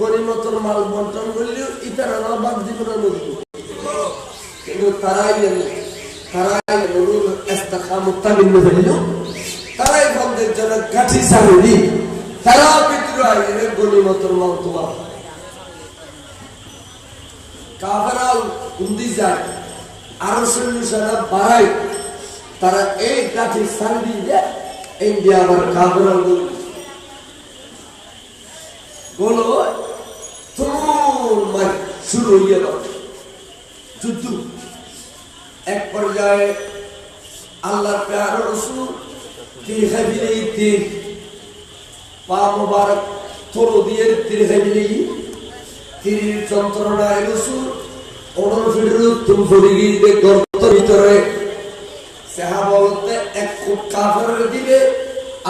গরিমতর মাল বন্টন করলেও ইতারা বাদ দিব না নদী কিন্তু তারাই তারাই নরুল ইস্তাকামুত্তাবিন হইল তারাই বন্ধের জন্য কাঠি সামরি তারা পিতৃ আইনে গরিমতর মাল তোমার। কাফেরাল কুন্দি যায়, আরও সৈন্য সেনা বাড়ায়, তারা এই কাঠি সামরি দিয়ে ইন্ডিয়া আবার কাফেরাল গোল তুমুল শুরু হয়ে গেল যুদ্ধ। এক পর্যায়ে আল্লাহ প্যার রসুল তীর খাবিলে তীর পা মোবারক তোলো দিয়ে তীর খাবিলে তীরের যন্ত্রণায় রসুল ওড়ন ফিরে তুম ফিরে গিয়ে গর্ত ভিতরে সেহা বলতে এক কাফের দিবে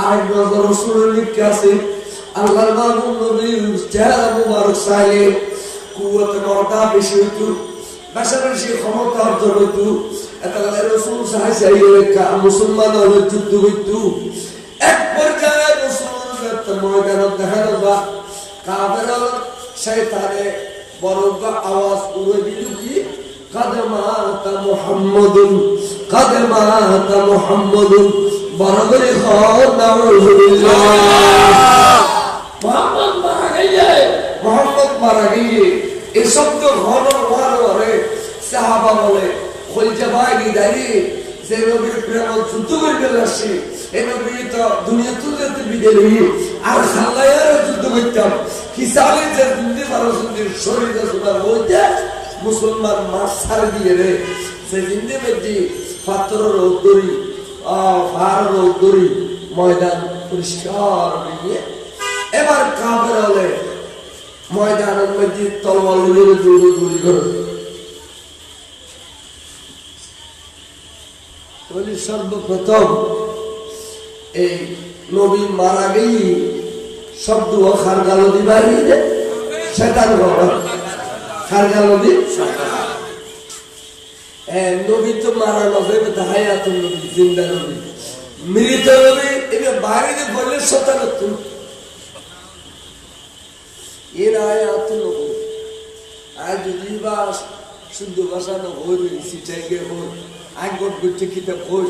আরেক নজর রসুলের লিখে আছে। আল্লাহর মাহবুব নবীর চেহারা মুবারক চাইলে কুয়াতে মরটা বেশি হইতো পাশাপাশি ক্ষমতা অর্জন হইতো এতকালে রসুল সাহায্য চাইলে মুসলমান হলে যুদ্ধ হইতো। এক পর্যায়ে রসুল ময়দানত দেখা যাবা কাবের শয়তানে বড় আওয়াজ উড়ে দিল কি? কাদে মাতা মোহাম্মদুল কাদে মাতা মোহাম্মদুল বরাবরই হওয়া মোহাম্মদ মারা গিয়ে মোহাম্মদ মারা গিয়ে এই শব্দ ঘন ঘন করে সাহাবা বলে খলজা ভাই দাঁড়িয়ে, যে নবীর প্রেম যুদ্ধ করে ফেলে আসছে এই নবী তো দুনিয়া তুলতে বিদায় আর খাল্লাইয়ার যুদ্ধ করতাম। হিসাবে যে দিল্লি মানুষদের শরীরে সোনার মধ্যে মুসলমান মাছ ছাড় দিয়ে রে। সে দিন মধ্যে পাত্র রৌদ্দরি ভার রৌদ্দরি, ময়দান পরিষ্কার হয়ে এবার কাপড় হলে ময়দানের মধ্যে উড়ে দৌড়ে দৌড়ি করে। বলি, সর্বপ্রথম এই নবী মারা গেই শব্দ খারগা নদী বাড়িয়ে সেটার খারগা নদী নবী তো মারা নবে হায়াত নবী, জিন্দা নবী। মৃত নবী এটা বাইরে বললে সতানত এর এত লোক আর যদি বা ভাষা না হই সিটাই গে হই আগত করতে কিতাব হই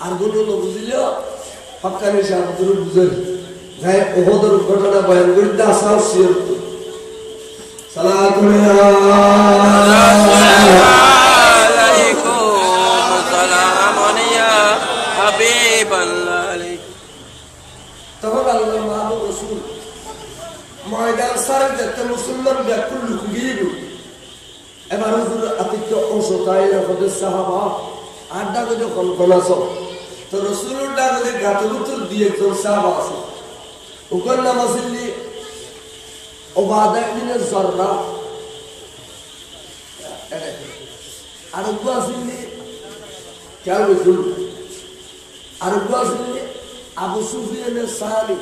আরগুলো না বুঝিলেও হকানি সাহেব বুঝেন যাই ওহদর ঘটনা বয়ান করতে আসা শিওর মুসলমান ব্যাকুল গিয়ে এবার হুজুর আতিথ্য অংশ তাই সাহাবা? আড্ডা করে কনকন আস তো রসুলের ডাকে গাতে ভিতর দিয়ে একজন সাহাবা আছে? ওখান নাম আসিলি ওবাদা ইবনে জররা। আর উগ্র আসিলি কেউ বেকুল আর উগ্র আসিলি আবু সুফিয়ানের সাহাবি।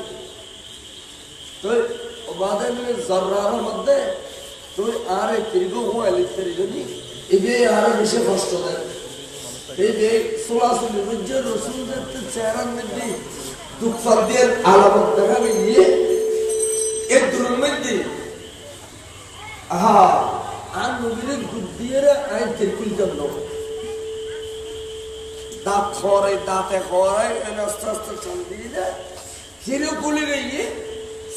ওবাদের জর্রার মধ্যে তুই আর দীর্ঘ হুয়ালি তরিগনি এবে আর বেশি কষ্ট দেয়। যে সোলাসুলি বুঝছে রসুলদের চেহারার মধ্যে দুঃখ দিয়ে আলামত দেখা গিয়ে, এর দূরের মধ্যে, আহা, আর নবীরে গুদ্দিয়ে আইন তেরকুল জন্য দাঁত খড়াই দাঁতে খড়াই আস্তে আস্তে চাল দিয়ে যায় হিরো কুলি গিয়ে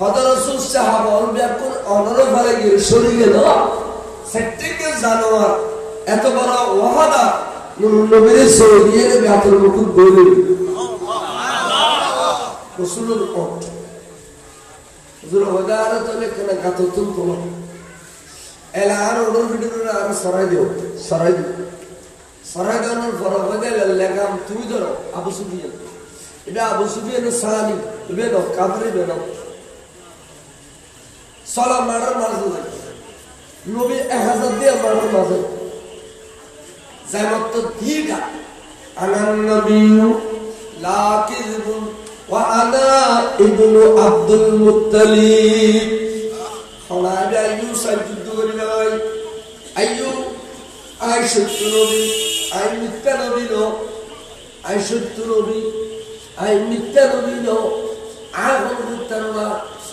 করে হদর রসুল সাহাবা ব্যাকুল অনর ফলে গিয়ে সরে গেল। সেটিকে জানোয়ার এত বড় ওয়াদা নবীর সরে দিয়ে মুকুট গাত তুল তোলো এলা আর ওডর ভিডিও আর সরাই দিও সরাই দিও সরাই লেগাম, তুমি ধরো, আবু সুফিয়ান। এটা আবু সুফিয়ানের সাহানি বেনো কাবরি মারার মাঝে লাগে। নবী এক হাজার দিয়ে মারার মাঝে। যাই মত দিঘা আনান নবী লা কিযবুন ওয়া আনা ইবনু আব্দুল মুত্তালিব। হলাবে আইয়ু সাজুদ করি নাই আইয়ু আই সত্য নবী, আই মিথ্যা নবী নো। আই সত্য নবী, আই মিথ্যা নবী নো। আই হল মিথ্যা না।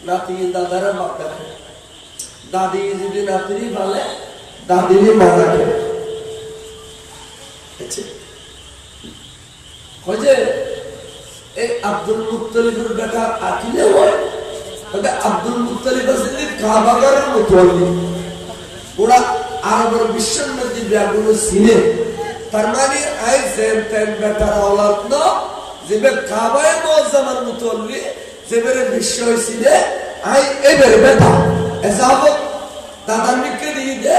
নাতি দাদারা বাপ দেখে দাদি যদি নাতিনি ভালে দাদিনি মা রাখে আচ্ছা। যে আব্দুল মুত্তালিবের বেটা আকিলে হয় তবে আব্দুল মুত্তালিব আছে কাবাগারের মতো ওরা আরবের বিশ্বের মধ্যে ব্যাগুলো ছিলে তার মানে আই জেন তেন বেটার মজামার মুতল্লি যেবারে বিশ্ব হয়েছিল আই এবার বেটা এসাবত দাদার নিকে দিয়ে দে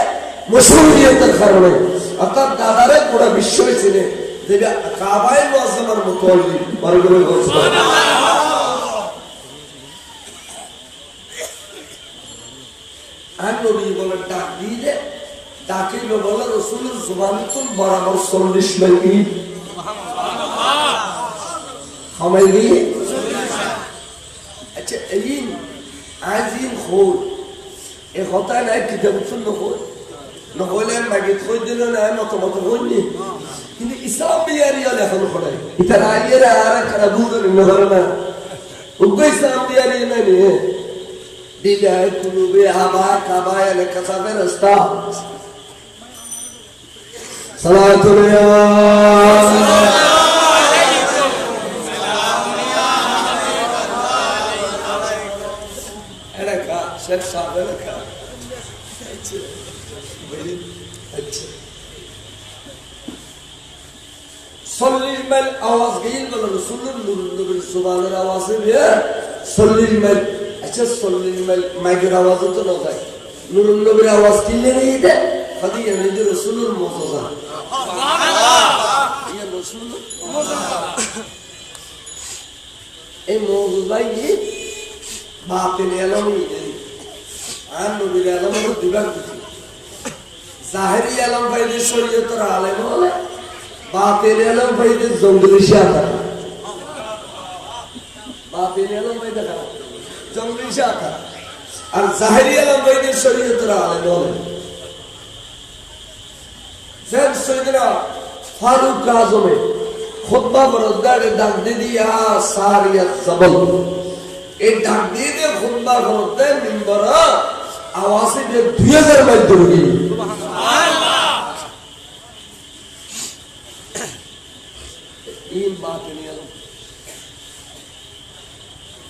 মশুরিয়তের কারণে অর্থাৎ দাদারে পুরো বিশ্ব হয়েছিল যেবে কাবায় মজামার মুতল্লি বরগুলো বলছিল আর নবী বলে ডাক দিয়ে ডাকিল বলে রসুলের জুবানিতুল বরাবর চল্লিশ মাইল সময় দিয়ে تعيين عايزين خول إخوطان أي كتاب سنة خول نقول ما جيت خد لنا أنا تمطغني إن إسلام بياري يا لأخو الخلاي إترايير أراك أبوذر النهارنا وكو إسلام بياري ناني بداية قلوبي أباك أبايا لك صابر أستاذ صلاة الله এলাকা শেখ সাহেব এলাকা আচ্ছা আচ্ছা চল্লিশ মাইল আওয়াজ গেল বলে রসুল্লুর নবীর সুবানের আওয়াজে বিয়ে চল্লিশ মাইল আচ্ছা চল্লিশ মাইল মাইকের আওয়াজও তো না যায় নুরুল নবীর আওয়াজ কিনলে নেই দে খালি এনে যে আর নবীর এলমের দিবার দিতে জাহেরি এলম ভাইদের শরীয়তের আলেম হলে বাতিল এলম ভাইদের জঙ্গলি শাখা বাতিল এলম ভাই দেখা জঙ্গলি শাখা আর জাহেরি এলম ভাইদের শরীয়তের আলেম হলে সেন সৈদরা ফারুক আজমে জবল। এই ডাক দিয়ে মিম্বর আওয়াজে দুই হাজার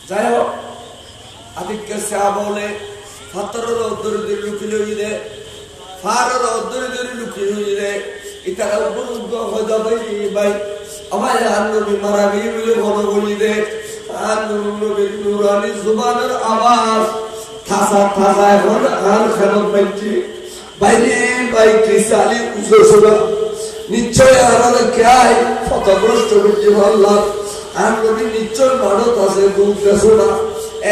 যাই হোক বলে, ফাতরের অদ্দরে দিয়ে লুকিয়ে হইলে ফারের অদ্দরে দিয়ে লুকিয়ে হইলে ইতারা উপর উদ্যোগ হয়তো ভাই, আমার আন্নবী মারা গিয়ে বলে ঘন বলি দে আন্নবীর নুরানি জুবানের আওয়াজ। ঠাসা ঠাসা এখন আন খেলত পাইছি বাইরে বাই ক্রিসালি উজো শোনা। নিশ্চয় আমাদের কেয়াই ক্ষতগ্রস্ত করছে আল্লাহ আর নবী নিশ্চয় ভারত আছে দুধ দেশো না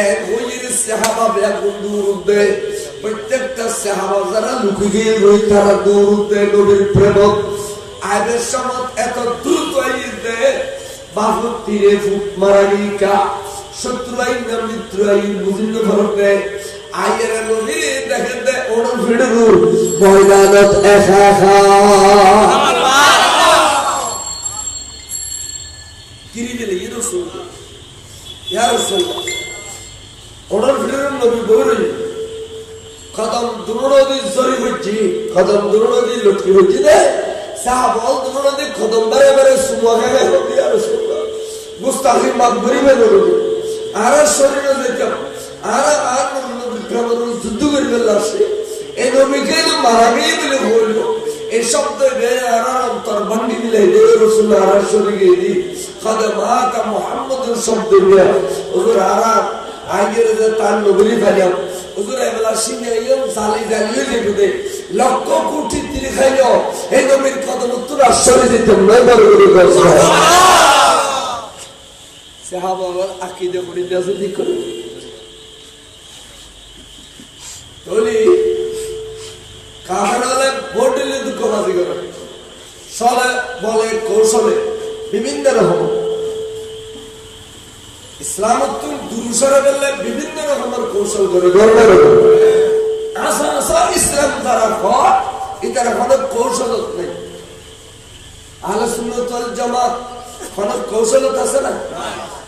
এক হইয়ের সাহাবা ব্যাগুন দূর উদ্দে প্রত্যেকটা সাহাবা যারা লুকি গিয়ে রই তারা দূর উদ্দে নবীর প্রেমত। আইবের সমত এত দ্রুত আইতে বাহুর তীরে ফুট মারা গিকা শত্রুরাই না মিত্রাই বুঝিল ভারতে আইয়ের নবী দেখেন দে ওড়ন ফিড়ু ময়দানত একা একা। কিরি দিলে ইয়ে রসুল ইয়া রসুল ওড়ন ফিড়ুর নবী বৌরই কদম দুরনদি জরি হচ্ছি কদম দুরনদি লটকি হচ্ছি দে সাহাবল দুরনদি কদম বারে বারে সুমা হচ্ছি ইয়া রসুল মুস্তাহিম নবী আর শরীরে যেতাম আর আর নবী যুদ্ধ করি ফেললাম এই নবীকে মারা গিয়ে বলে এই শব্দ গয়ে আনার অন্তর বান্ডি মিলে রে রসুল সরে গিয়ে দি খাদে মাতা মোহাম্মদের শব্দ নিয়ে ওদের আরার আগের যে তার নবীর ফেলাম ওদের এবেলা সিনে ইয়ম জালি জালিয়ে দেখে দে লক্ষ কোটি তীরে খাইল এই নবীর কদম উত্তর আশ্চর্য দিতাম নয় বড় করে সাহাবাবার আকিদে করে দেশে দিক করে। তলি কাহার হলে ভোট দিলে দুঃখবাজি করে। সলে বলে, কৌশলে, বিভিন্ন রকম। ইসলাম দুরুসরে বললে বিভিন্ন রকমের কৌশল করে গর্ব রকম আসা আসা ইসলাম তারা হয় এটার কোনো কৌশল নেই। ওয়াল জামাত, কোনো কৌশলত আছে না?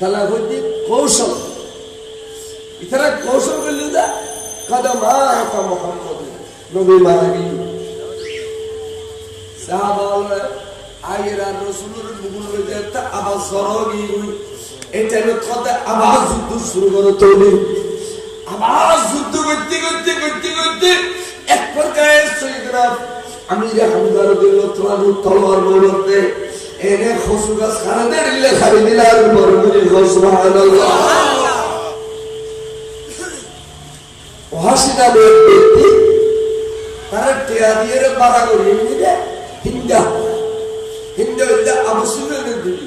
তাহলে হচ্ছে কৌশল। ইতারা কৌশল করলে দা কদম আতা মোহাম্মদ, নবী গেল সাহাবা আর রসুলের মুগুল হয়ে একটা আবার সরগি এটা কথা আবার যুদ্ধ শুরু করে তৈরি আবার যুদ্ধ করতে করতে করতে করতে এক প্রকার সৈদরা আমি হামদার দিল তোমার তলোয়ার বলতে এনে খসু গাছ খারাতে দিলে খাবি দিলে আর বড় করে সুবহানাল্লাহ ওহাসিনা লোক ব্যক্তি তারা টিয়া দিয়ে রে বাড়া করিয়ে নিলে হিন্দা হিন্দা হিন্দা আবু সুফিয়ানের দিবি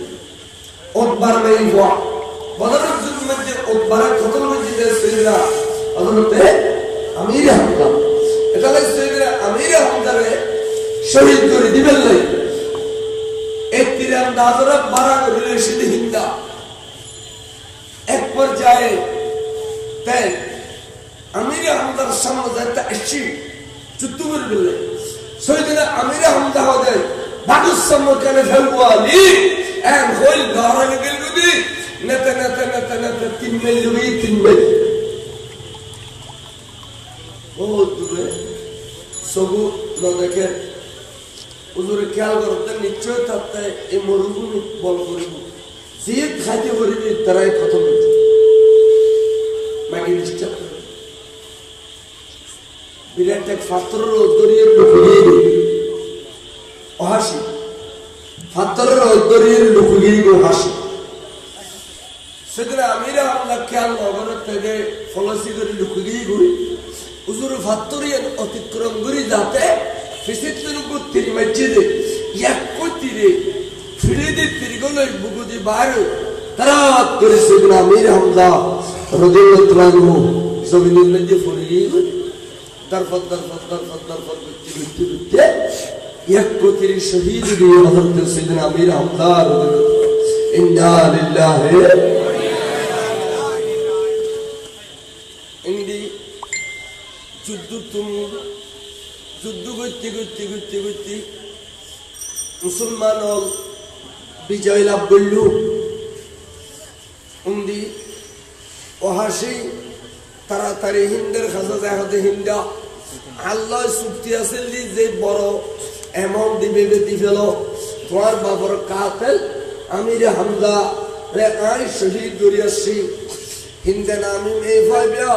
ওতবার মেই হওয়া বদরের যুগ মধ্যে ওতবারের খতম মসজিদে সৈদরা হযরতে আমির হামজা এটা হলো সৈদরা আমির হামজারে শহীদ করে দিবেন নাই এক তীরের দাদরা মারা করিলে সেটি হিন্দা এক পর্যায়ে তাই আমির হামদার সামনে যাইতে আসছি, যুদ্ধ করে দিলে সৈদিনা আমির হামদা হতে বাগুর সম্মুখে ফেলব? আলি এম হইল গহরানি দিল গুদি নেতে নেতে নেতে নেতে, তিন মেল লুই তিন মেল বহুত দূরে সবু ন দেখে হুজুরে খেয়াল করতে নিশ্চয় থাকতে এই মরুভূমি বল করিব। যে খাইতে করিবি, তারাই হইতে বাকি ডিস্টার্ব বিরাট এক লুকুগিয়ে হাসি সেখানে আমিরা আমরা খেয়াল নগরের থেকে ফলসি করে লুকুগিয়ে ঘুরি হুজুর ফাত্তরিয়ান অতিক্রম করি যাতে ফিসিত্তনুকু তিরি মসজিদে এক তিরে ফিরে দিয়ে তিরি গেল বুকুদি বারো তারা করে সেখানে আমির হামদা রদিল্লাহু জমিনের মধ্যে পড়ে গিয়ে দরফত দরফত দরফত দরফত করতে করতে করতে এক কোতির শহীদ দিয়ে হযরত সাইয়েদনা যুদ্ধ করতে করতে করতে করতে মুসলমান বিজয় লাভ করল। উন্দি অহাসি তাড়াতাড়ি হিন্দের খাসা দেখাতে হিন্দা। আল্লাহ চুক্তি আছে যে বড় এমন দিবে বেতি ফেল। তোমার বাবার কাতেল আমি রে হামদা রে আই শহীদ দরিয়াসি হিন্দে নামি এই ভাইবিয়া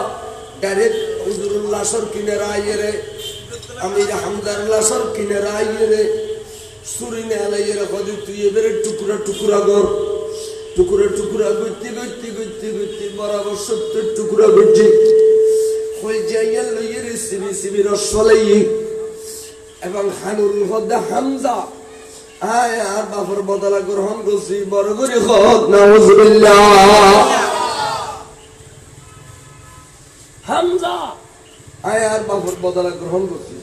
ডাইরেক্ট হুজুরুল্লাহ কিনে রাইয়ে রে। আমি রে হামদার লাসর কিনে রাইয়ে রে সুরি নে আলাইয়ে কদি তুই এবারে টুকুরা টুকুরা গর টুকুরা টুকুরা করতে করতে করতে করতে বরাবর সত্তর টুকুরা করছি হয়ে যাইয়া লইয়ে রে সিবি সিবি রসলাই। এবং হানুর হদ্দা হামজা। আয়, আর বাপর বদলা গ্রহণ করছি, বড় করে হক, নাউজুবিল্লাহ। হামজা। আয়, আর বাপর বদলা গ্রহণ করছি।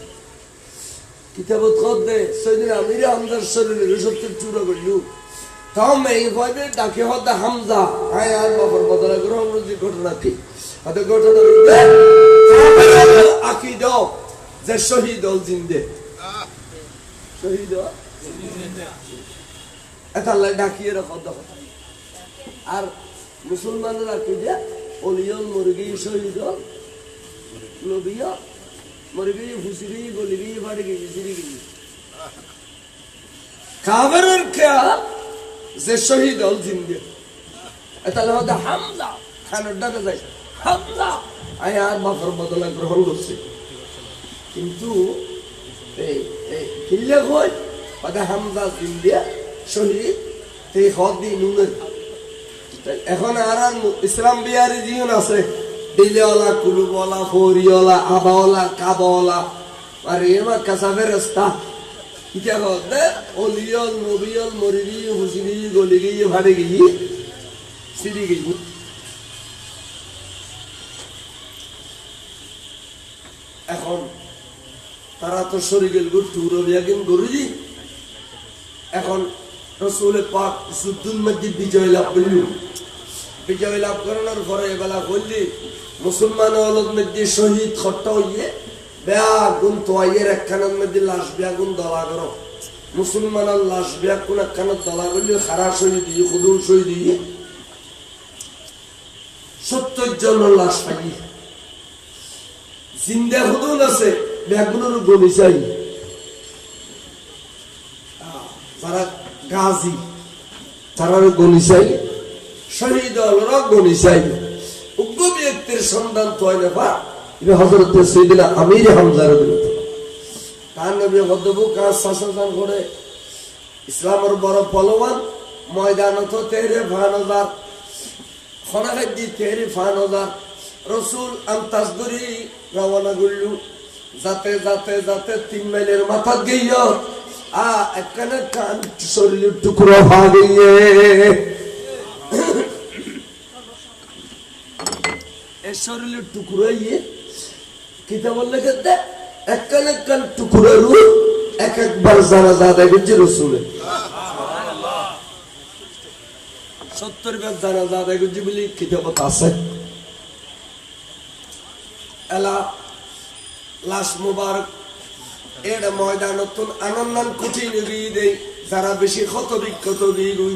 কিতাবত কদ দে সেদিন আমিরে হামজার শরীরে সত্তর চূড়া করলু। তাও এই ভয়ে ডাকে হতে হামজা আয় আর বাবার বদলা গ্রহণ যে ঘটনা কি? হয়তো ঘটনা আকি দাও যে শহীদ হল জিন্দে। শহীদ এটা আল্লাহ ডাকিয়ে রাখো, দেখো। আর মুসলমানরা কি যে অলিয়ল মুরগি, শহীদ নবিয়া কাবেরের যে শহীদ হল জিন্দে খানের ডাকে আর বাপর বদলা গ্রহণ করছে কিন্তু এই এই কিল্লে কই হতে হামজা জিন্দে শহীদ এই হদ দি এখন আর আর ইসলাম বিহারি জীবন আছে দিলেওয়ালা কুলুবওয়ালা ফরিওয়ালা আবাওয়ালা কাবাওয়ালা আর এমা কাসাবের রাস্তা ইটা হতে অলিয়ল নবিয়ল মরিবি হুসিবি গলিগি ভাড়ে গিয়ে সিঁড়ি গিয়ে এখন তারা তো শরীরের গুট্টু রবিয়াকিন গরুজি এখন রসুল পাক সুদ্দুল মধ্যে বিজয় লাভ করল বিজয় লাভ করানোর পরে এবেলা বললি, মুসলমান অলদ মধ্যে শহীদ খট্টা হইয়ে, বেয়া গুণ তোয়াইয়ের একখানের মধ্যে লাশ বেয়া গুণ দলা করো। মুসলমানের লাশ বেয়া কোন একখানের দলা করলে খারা শহীদ দিয়ে খুদুর শহীদ দিয়ে সত্তর জনের লাশ পাই জিন্দা হুদুন আছে ব্যাগুলোর গলি চাই তারা গাজী তারা গলি চাই শহীদ গলি চাই উগ্র ব্যক্তির সন্ধান তো হয় না পা এটা হজরত সৈদিনা আমির হামজার বিরুদ্ধে। তার নবী হদ্দবু কাজ শাসন করে ইসলামের বড় পলবান ময়দানত তেরে ভানদার খনাগাদ্দি তেরে ফানদার রসুল আন্তাজ ধরি রওনা করলু। যাতে যাতে যাতে তিন মাইলের মাথা গিয়ে আ একখানে কান শরীরের টুকরো ভাগিয়ে শরীরের টুকরো ইয়ে একখান একখান টুকরো রু এক একবার জানা যা রসুলে। সত্তর বার জানা যা দেখেছি বলি কিতাবত আছে। এলা, লাশ মুবারক এর ময়দান নতুন আনন্দান গিয়ে দেই, যারা বেশি ক্ষত বিক্ষত গুই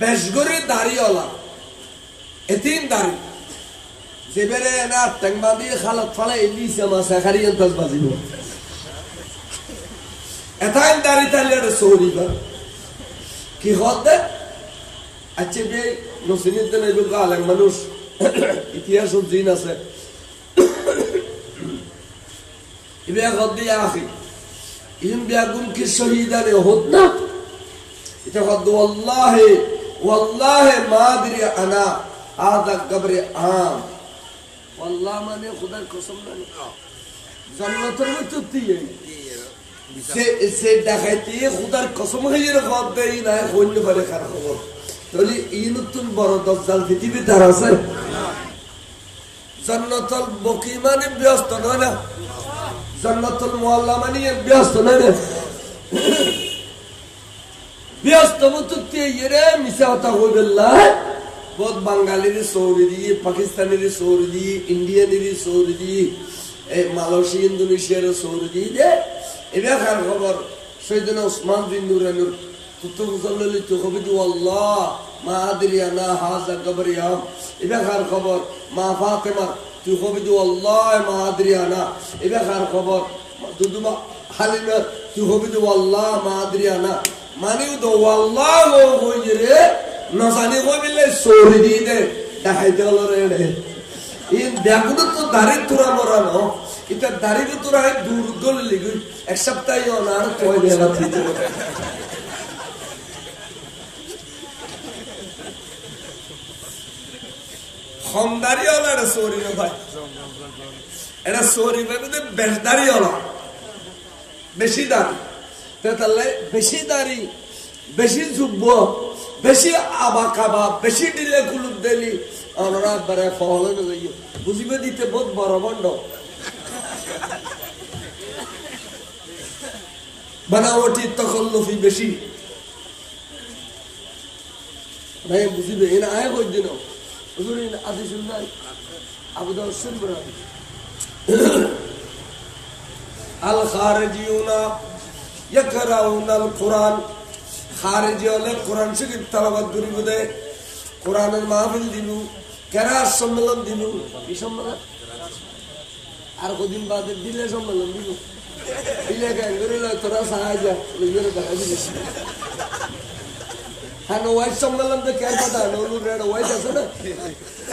বেশ করে দাঁড়িয়েলা এতিম দাঁড়ি। যেবারে না টেংবা দিয়ে খালত ফালে এলিছে মাছ এখারি আন্তাজ বাজিব। এটাই দাঁড়ি তাহলে এটা সৌরিবা কি হতে আচ্ছা বে নসিনের দিন এগুলো আলেম মানুষ। ইতিহাস দিন আছে। ইবে গদ্দি আখি। ইম বিয়াগুন কি শহীদানে হত না? এটা গদ্দ ওয়াল্লাহি। ওয়াল্লাহি মা আদরি আনা আদা কবরে আম ওয়াল্লাহ মানে খুদার কসম না জান্নাতের মধ্যে দিয়ে সে সে দেখাইতে খুদার কসম হয়ে গদ দেই না হইল পারে খার খবর তাহলে এই নতুন বড় দজ্জাল পৃথিবী তার আছে জান্নাতুল বকি মানে ব্যস্ত নয় না জান্নাতুল মুআল্লা মানে ব্যস্ত নয় না বহুত বাঙালির সৌরি দিয়ে পাকিস্তানের সৌরি দিয়ে ইন্ডিয়ানের সৌরি দিয়ে এই মালয়েশিয়া, ইন্দোনেশিয়ার সৌরি দিয়ে দে। এবার খবর সেদিন ওসমান বিন নুরানুর তুতো মুসল্লি তো কবি আল্লাহ, মা আদরিয়ানা হাজা গবরিয়া। এবার খবর, মা ফাতেমা, তুই কবি দু, আল্লাহ, মা আদরিয়ানা। এবার খবর, দুদুমা হালিমা, তুই কবি দু, আল্লাহ, মা আদরিয়ানা। মানিও তো আল্লাহ কই রে নসানি কই বিলে সরি দি দে দেখাই দে রে ইন দেখুন তো দাড়ি তোরা মরানো এটা দাড়ি তোরা দূর গলে লিখি এক সপ্তাহ দিতে খমদারি না ভাই চোরি ভাই বেশি দাড়ি তাহলে বেশি দাড়ি, বেশি যুব্য বেশি আবা খাবা বেশি দিলে কুলুপ দিলি, আমরা বেড়ে ফহলে যাই বুঝিবে দিতে বহুত বড় বন্ড বানাওটি তকল্লফি বেশি। ভাই, বুঝিবে এনা আয় কই দিন আদি শুনলাই আবু দাউদ শুনবেন আল খারিজিউনা ইয়াকরাউনা আল কুরআন। খারিজি হলে কোরআন শরীফ তেলাওয়াত করিব দে কোরআনের মাহফিল দিলু কেরাস সম্মেলন দিলু কি সম্মেলন? আর কদিন বাদে দিলে সম্মেলন দিলু দিলে কেন? করিলে তোরা সাহায্য। হ্যাঁ ওয়াইস সম্মেলন তো কেন কথা? ওয়াইস আছে না?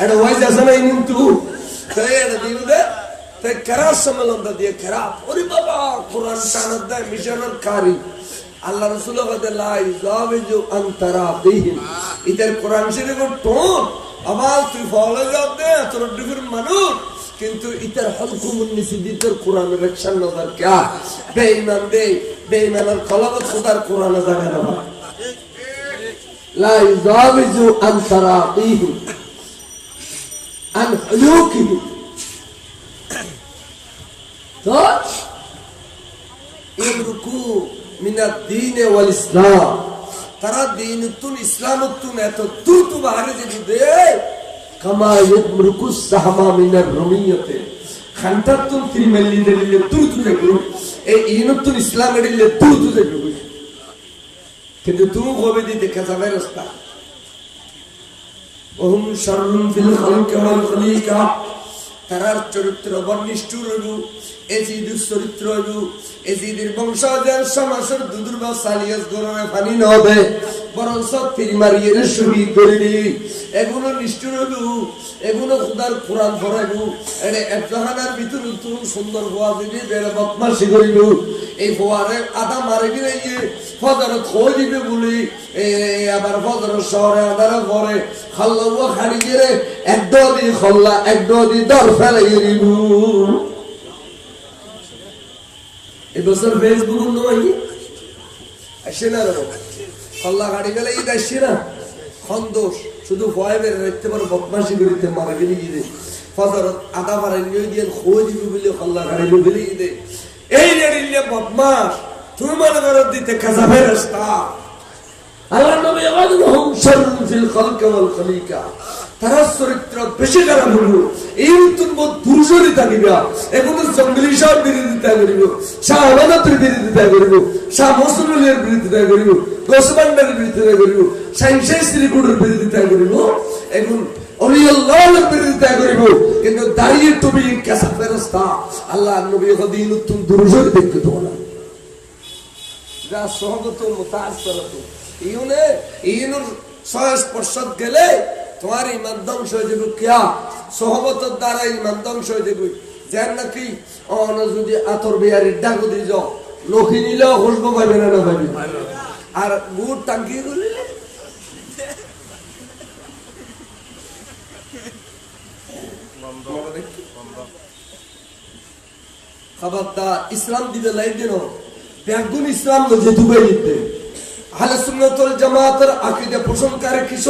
একটা ওয়াইস আছে না কিন্তু তাই এটা দিব দে। তাই কেরার সম্মেলনটা দিয়ে খেরাপ ওরে বাবা, কোরআন টানার দেয়, মিশনের কারি। আল্লাহ রসুল আন্তারা দেহিন ইতার কোরআন শরীফের টোন আমার তুই ফলে যাব দে, তোর ডিগ্রির মানুষ। কিন্তু ইতার হলকু মুন্নিসি দিতর কোরআন রেকশন নজর কে? বেঈমান দে, বেঈমানের কলবত খোদার কোরআন জানে না লা ইজাবিজু আন তারাতিহি আন হুলুকিহি عن حلوكهم يمركوا من الدين والإسلام তারা দিন তুন ইসলাম তুন এত দ্রুত বাহারে যে দে কামা ইমরুকু সাহামা মিনার রমিয়তে খান্তার তুন ত্রিমেলি দিলে দ্রুত দেখু এই ইনুতুন ইসলাম এডিলে দ্রুত দেখু কিন্তু তুমি কবে দিতে খেসাবে রাস্তা ওহম শরুম ফিল খালকে ওয়াল খলিকা তারার চরিত্র বর্ণিষ্ঠু রইব, এজিদের চরিত্র এজিদের বংশদের সমাসের দুদুর বা সালিয়াস গরমে পানি নবে বরং সব ফিরি মারিয়ে শহীদ করে এগুলো নিষ্ঠুর এগুলো খুদার কোরআন ফরাইব এড়ে একজহানার ভিতর তুমি সুন্দর হওয়া দিবি বেড়ে বদমাসি করিব, এই ফোয়ারে আদা মারে গিয়ে ইয়ে ফজরে খোঁজ দিবে বলি আবার ফজরের শহরে আদারে ঘরে খাল্লা খাড়ি দিয়ে এক দি খল্লা, এক দি দর ফেলে দিব। এবছর ফেসবুক নয় আসে না খল্লা গাড়ি গেলে ঈদ আসছে না? সন্তোষ শুধু ভয় বেড়ে রাখতে পারো বদমাসি করিতে মারা গেলে গিয়ে ফজর আদা পারে নিয়ে দিয়ে খোঁজ বলে খল্লা গাড়ি গেলে গিয়ে এই রেডিলে বদমাস তুমি মনে করো দিতে কাজা ফেরস্তা আল্লাহ নবী আদুহুম শাররুন ফিল খালকি ওয়াল খলিকা। তারা চরিত্র বেশি খারাপ হইব এই বোধ পুরুষেরই থাকিবা এখন জঙ্গলি সহ বিরোধিতা করিব। শাহ বিরোধিতা করিব। শাহ বিরোধিতা করিব। গোসবান্ডার বিরোধিতা করিব। শ্রীকুটের বিরোধিতা করিব। এখন বিরোধিতা করিব। কিন্তু দাঁড়িয়ে তুমি কেসা ফেরস্তা, আল্লাহ নবী হদিন তুমি দুরুষের দেখতে তো না। যা সহগত ইউনে ইউনুর সহজ পর্ষদ গেলে তোমার ইমান ধ্বংস হয়ে যাবে, কিয়া? সহবতের দ্বারা ইমান ধ্বংস হয়ে যাবে। যেন নাকি যদি আতর বিহারি ডাক দি যাও লক্ষী নিলেও খুশবো পাবে না পাবে আর গুড় টাঙ্কি খবরদার, ইসলাম দিবে লাই দিন। ব্যাগুন ইসলাম যে দুবে দিতে। আহলে সুন্নাতুল জামাতের আকীদা পোষণকারী কিছু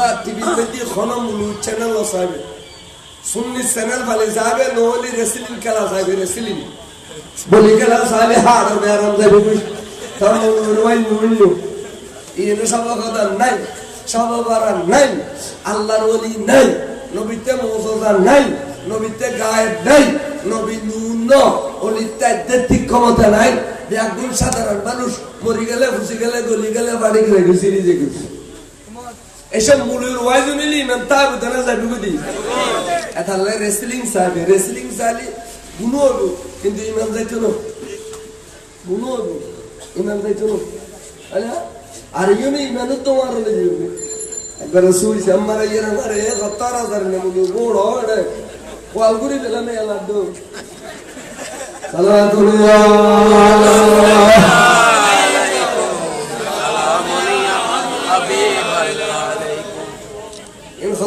আমরা টিভিতে দিয়ে খন মুলু চ্যানেল চাইবে সুন্নি চ্যানেল ফালে যাবে নহলে রেসলিং খেলা চাইবে রেসলিং বলি খেলা চাইলে হাড় ব্যারাম যাবে মূল্য ইয়ে সব কথা নাই সব বারা নাই আল্লাহর ওলি নাই নবীতে মৌসা নাই নবীতে গায়েব নাই নবী নুন অলিতে আধ্যাত্মিক ক্ষমতা নাই একজন সাধারণ মানুষ মরি গেলে খুশি গেলে গলি গেলে বাড়ি গেলে ঘুষি নিজে ঘুষি এসব মূলের ওয়াইজ নিলি ইমাম তা বুঝানা যাবি বুঝি এতালে রেসলিং চাইবে রেসলিং গুণ হব কিন্তু ইমাম যাইতো না। গুণ হব ইমাম যাইতো না। আরে ইউনি ইমানও তোমার হলে যাবে একবার শুইছে আমার ইয়ের আমার এ সত্তর হাজার নেব বড় এটা কোয়াল করে দিলাম এলার দো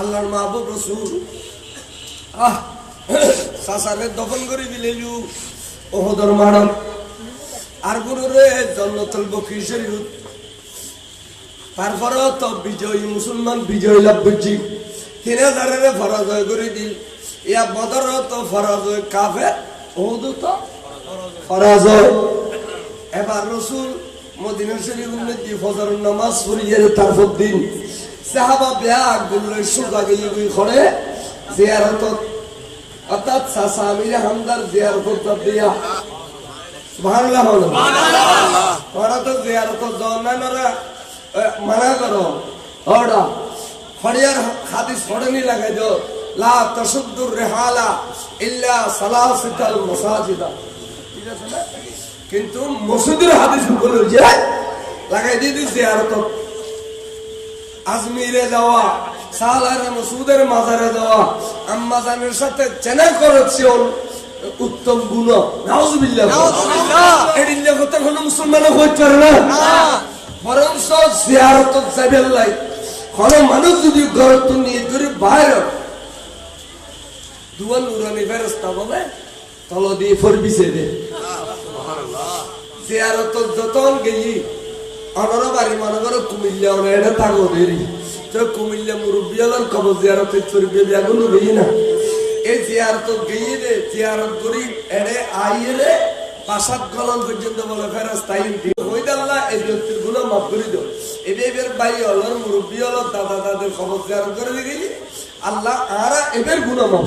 আল্লাহর মাহবুব রসুল। আহ, সাসারে দফন করে দিলেলু। ওহদর মারম আর গুরু রে জন্নতুল বকি শরীফ। তারপরে তো বিজয়ী মুসলমান বিজয় লাভ করছি। তিন হাজারের ফরাজয় করে দিল। ইয়া বদর তো ফরাজয় কাফে? ওহদ তো ফরাজয় এবার রসুল মদিনা শরীফ উন্নতি ফজর নামাজ পড়িয়ে তারপর দিন। সাহাবা ব্যাগগুলো সুগা গিয়ে গুই করে জিয়ারত অর্থাৎ সাসামিরে হামদার জিয়ারত দিয়া। সুবহানাল্লাহ হলো ওরা তো জিয়ারত জনানরা মানা করো। ওরা খড়িয়ার হাদিস ফড়নি লাগাই দো লা তাসুদ্দুর রিহালা ইল্লা সালাসিতাল মাসাজিদা। কিন্তু মসজিদের হাদিস বলে যে লাগাই দিয়ে দিস জিয়ারত আজমিরে যাওয়া সালারে মসুদের মাজারে যাওয়া আম্মাজানের সাথে চেনা করেছে ওর উত্তম গুণ। নাউজুবিল্লাহ। কোন মুসলমান হইতে পারে না। বরং জিয়ারত যাবেন লাই। কোন মানুষ যদি গরত নিয়ে ধরে বাইরে দুয়ান নুরানি ফেরস্তা বলে তল দিয়ে ফরবিছে দে জিয়ারত যতন গেই অনর বাড়ি মনে করো কুমিল্লা অনেক এটা থাকো দেরি। তো কুমিল্লা মুরব্বী হলার খবর জিয়ারত চুরবে বেগুন গেই না। এই জিয়ারত গেই রে জিয়ারত করি এড়ে পাশাত গলন পর্যন্ত বলে ফেরাস তাই এই ব্যক্তিরগুলো মাফ করে দাও। এবে এবার বাই হলর মুরব্বী দাদা দাদের খবর জিয়ারত করে দিয়ে আল্লাহ আরা এবারগুলো মাফ